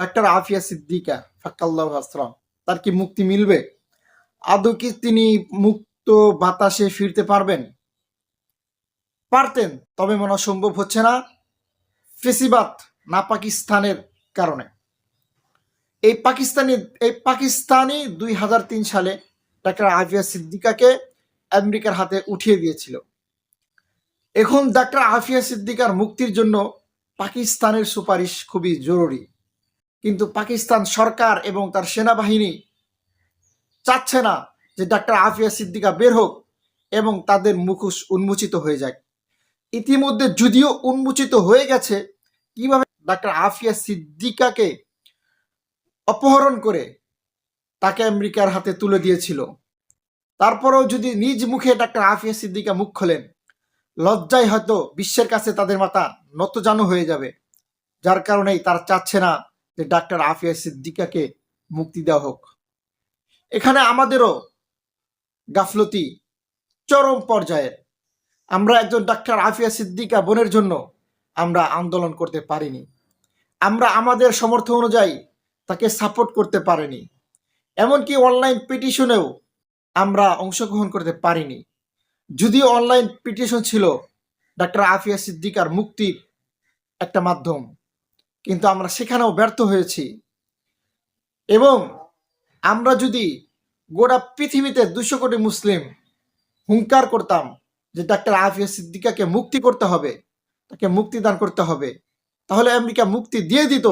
Doctor Aafia Siddiqa ফাক্কাল্লাহ আসলাম তার কি মুক্তি মিলবে? আদৌ কি তিনি মুক্ত বাতাসে ফিরতে পারবেন? পারতেন, তবে মনে সম্ভব হচ্ছে না। ফেসিবাত না পাকিস্তানের কারণে। এই পাকিস্তানি এই পাকিস্তানি দুই হাজার তিন সালে ডাক্তার আফিয়া সিদ্দিকাকে আমেরিকার হাতে উঠিয়ে দিয়েছিল। এখন ডাক্তার আফিয়া সিদ্দিকার মুক্তির জন্য পাকিস্তানের সুপারিশ খুবই জরুরি। কিন্তু পাকিস্তান সরকার এবং তার সেনাবাহিনী চাচ্ছে না যে ডাক্তার আফিয়া সিদ্দিকা বের হোক এবং তাদের মুখোশ উন্মোচিত হয়ে যাক। ইতিমধ্যে যদিও উন্মোচিত হয়ে গেছে, কীভাবে ডাক্তার আফিয়া সিদ্দিকাকে অপহরণ করে তাকে আমেরিকার হাতে তুলে দিয়েছিল। তারপরেও যদি নিজ মুখে ডাক্তার আফিয়া সিদ্দিকা মুখ খোলেন, লজ্জায় হয়তো বিশ্বের কাছে তাদের মাথা নতজানু হয়ে যাবে, যার কারণেই তারা চাচ্ছে না যে ডাক্তার আফিয়া সিদ্দিকাকে মুক্তি দেওয়া হোক। এখানে আমাদেরও গাফলতি চরম পর্যায়ের। আমরা একজন ডাক্তার আফিয়া সিদ্দিকা বোনের জন্য আমরা আন্দোলন করতে পারিনি। আমরা আমাদের সমর্থ অনুযায়ী তাকে সাপোর্ট করতে পারিনি। এমনকি অনলাইন পিটিশনেও আমরা অংশগ্রহণ করতে পারিনি। যদিও অনলাইন পিটিশন ছিল, ডাক্তার আফিয়া সিদ্দিকার মুক্তির একটা মাধ্যম। কিন্তু আমরা সেখানেও ব্যর্থ হয়েছি। এবং আমরা যদি গোটা পৃথিবীতে দুশো কোটি মুসলিম হুঙ্কার করতাম যে ডাক্তার আফিয়া সিদ্দিকাকে মুক্তি করতে হবে, তাকে মুক্তি দান করতে হবে, তাহলে আমেরিকা মুক্তি দিয়ে দিত।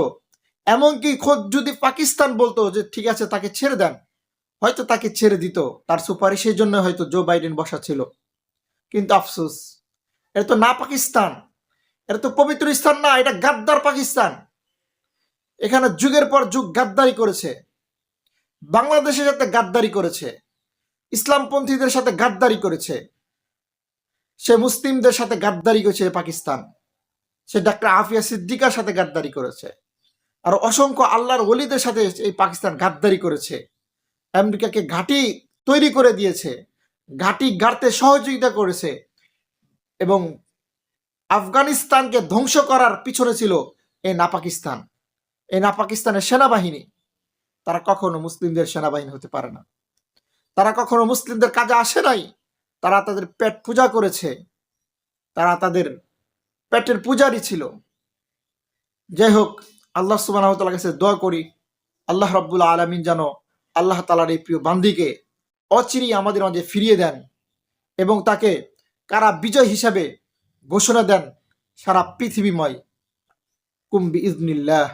এমনকি খোদ যদি পাকিস্তান বলতো যে ঠিক আছে, তাকে ছেড়ে দেন, হয়তো তাকে ছেড়ে দিত। তার সুপারিশের জন্য হয়তো জো বাইডেন বসা ছিল। কিন্তু আফসোস এটা তো না পাকিস্তান। এটা তো পবিত্র স্থান না, এটা গাদ্দার পাকিস্তান। এখানে যুগের পর যুগ গাদ্দারি করেছে। বাংলাদেশের সাথে গাদ্দারি করেছে, ইসলামপন্থীদের সাথে গাদ্দারি করেছে, সে মুসলিমদের সাথে গাদ্দারি করেছে পাকিস্তান। সে ডাক্তার আফিয়া সিদ্দিকার সাথে গাদ্দারি করেছে। আর অসংখ্য আল্লাহর ওলিদের সাথে এই পাকিস্তান গাদ্দারি করেছে। আমেরিকাকে ঘাঁটি তৈরি করে দিয়েছে, ঘাঁটি গাড়তে সহযোগিতা করেছে এবং আফগানিস্তানকে ধ্বংস করার পিছনে ছিল এই না পাকিস্তান। এই না পাকিস্তানের সেনাবাহিনী। তারা কখনো মুসলিমদের সেনাবাহিনী হতে পারে না। তারা কখনো মুসলিমদের কাজে আসে নাই। তারা তাদের পেট পূজা করেছে। তারা তাদের পেটের পূজারই ছিল। যাই হোক, আল্লাহ সুবাহ কাছে দোয়া করি, আল্লাহ রব্বুল আলমিন যেন আল্লাহ তালার এই প্রিয় বান্দিকে অচিরেই আমাদের মাঝে ফিরিয়ে দেন এবং তাকে কারা বিজয় হিসাবে ঘোষণা দেন সারা পৃথিবীময়। কুম্বি ইজনিল্লাহ